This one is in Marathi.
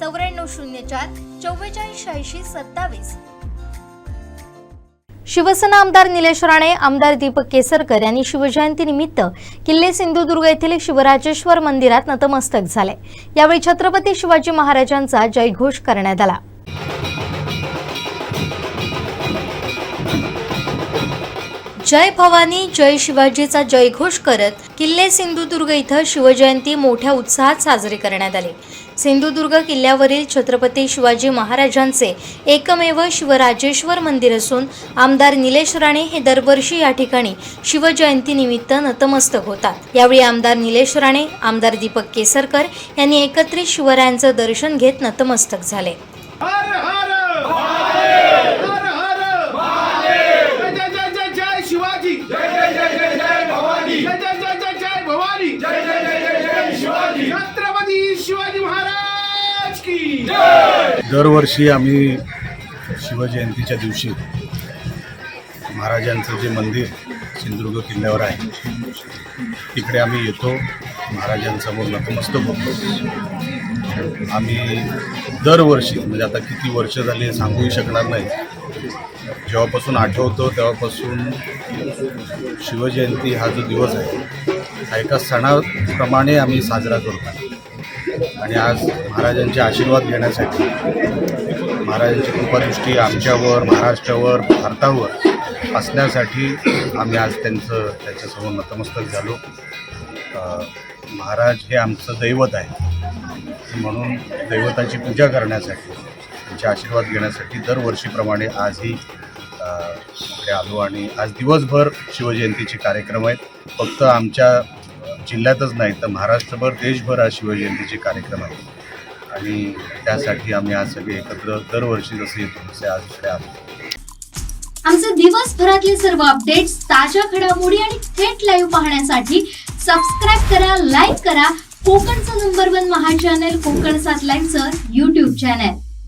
चौऱ्याण्णव शून्य चार चव्वेचाळीस शहाऐंशी सत्तावीस. शिवसेना आमदार निलेश राणे आमदार दीपक केसरकर यांनी शिवजयंती निमित्त किल्ले सिंधुदुर्ग येथील शिवराजेश्वर मंदिरात नतमस्तक झाले. यावेळी छत्रपती शिवाजी महाराजांचा जयघोष करण्यात आला. जय भवानी जय शिवाजीचा जयघोष करत किल्ले सिंधुदुर्ग इथं शिवजयंती मोठ्या उत्साहात साजरी करण्यात आली. सिंधुदुर्ग किल्ल्यावरील छत्रपती शिवाजी महाराजांचे एकमेव शिवराजेश्वर मंदिर असून आमदार निलेश राणे हे दरवर्षी या ठिकाणी शिवजयंतीनिमित्त नतमस्तक होतात. यावेळी आमदार निलेश राणे आमदार दीपक केसरकर यांनी एकत्रित शिवरायांचं दर्शन घेत नतमस्तक झाले. दरवर्षी आम्ही शिवजयंतीच्या दिवशी महाराजांचं जे मंदिर सिंधुदुर्ग किल्ल्यावर आहे तिकडे आम्ही येतो महाराजांसमोर नतमस्तक होतो. आम्ही दरवर्षी म्हणजे आता किती वर्ष झाली सांगूही शकणार नाही. जेव्हापासून आठवतो तेव्हापासून शिवजयंती हा जो दिवस आहे हा एका सणाप्रमाणे आम्ही साजरा करतो. आणि आज महाराजांचे आशीर्वाद घेण्यासाठी महाराजांची कृपादृष्टी आमच्यावर महाराष्ट्रावर भारतावर असण्यासाठी आम्ही आज त्यांचं त्यांच्यासमोर नतमस्तक झालो. महाराज हे आमचं दैवत आहे. म्हणून दैवताची पूजा करण्यासाठी त्यांचे आशीर्वाद घेण्यासाठी दरवर्षीप्रमाणे आजही आलो आणि आज दिवसभर शिवजयंतीचे कार्यक्रम आहेत. फक्त आमच्या जिल्ह्यातच नाही तर महाराष्ट्रभर देशभर आज शिवजयंतीचे कार्यक्रम आहेत. आणि त्यासाठी आम्ही आज सगळे एकत्र दरवर्षी जसे येतो तसे आज इकडे आमचे दिवसभरातले सर्व अपडेट्स ताज्या घडामोडी आणि थेट लाईव्ह पाहण्यासाठी सबस्क्राईब करा लाईक करा. कोकणचं number one Maha channel Kokan सात लाईव्हचं युट्यूब चॅनल